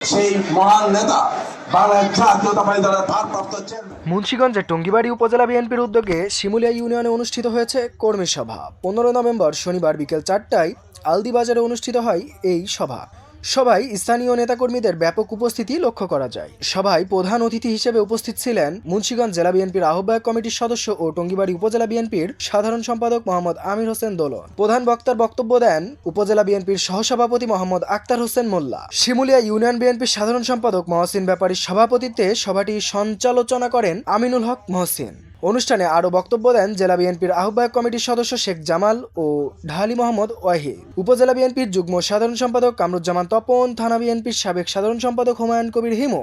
সেই মহান নেতা মুন্সিগঞ্জের টঙ্গিবাড়ি উপজেলা বিএনপির উদ্যোগে শিমুলিয়া ইউনিয়নে অনুষ্ঠিত হয়েছে কর্মী সভা। পনেরো নভেম্বর শনিবার বিকেল চারটায় আলদিবাজারে অনুষ্ঠিত হয় এই সভা। সভায় স্থানীয় নেতাকর্মীদের ব্যাপক উপস্থিতি লক্ষ্য করা যায়। সভায় প্রধান অতিথি হিসেবে উপস্থিত ছিলেন মুন্সিগঞ্জ জেলা বিএনপির আহ্বায়ক কমিটির সদস্য ও টঙ্গিবাড়ি উপজেলা বিএনপির সাধারণ সম্পাদক মোহাম্মদ আমির হোসেন দোলন প্রধান বক্তার বক্তব্য দেন উপজেলা বিএনপির সহসভাপতি মোহাম্মদ আক্তার হোসেন মোল্লা। শিমুলিয়া ইউনিয়ন বিএনপির সাধারণ সম্পাদক মহসিন ব্যাপারীর সভাপতিত্বে সভাটি সঞ্চালনা করেন আমিনুল হক মহসিন। অনুষ্ঠানে আরও বক্তব্য দেন জেলা বিএনপির আহ্বায়ক কমিটির সদস্য শেখ জামাল ও ঢালি মোহাম্মদ ওয়াহিদ উপজেলা বিএনপির যুগ্ম সাধারণ সম্পাদক কামরুজ্জামান তপন, থানা বিএনপির সাবেক সাধারণ সম্পাদক হুমায়ুন কবির হিমু।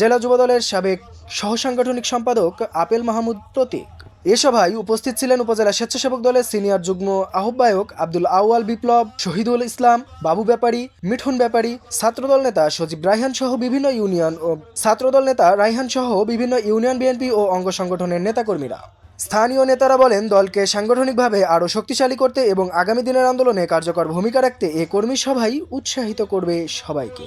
জেলা যুবদলের সাবেক সহসাংগঠনিক সম্পাদক আপেল মাহমুদ প্রতীক। এ সভায় উপস্থিত ছিলেন উপজেলা স্বেচ্ছাসেবক দলের সিনিয়র যুগ্ম আহ্বায়ক আব্দুল আউয়াল বিপ্লব, শহীদুল ইসলাম, বাবু ব্যাপারী, মিঠুন ব্যাপারী, ছাত্রদল নেতা সজীব রায়হান সহ বিভিন্ন ইউনিয়ন ও ছাত্রদল নেতা রায়হান সহ বিভিন্ন ইউনিয়ন বিএনপি ও অঙ্গ সংগঠনের নেতাকর্মীরা। স্থানীয় নেতারা বলেন, দলকে সাংগঠনিকভাবে আরও শক্তিশালী করতে এবং আগামী দিনের আন্দোলনে কার্যকর ভূমিকা রাখতে এ কর্মী সভাই উৎসাহিত করবে সবাইকে।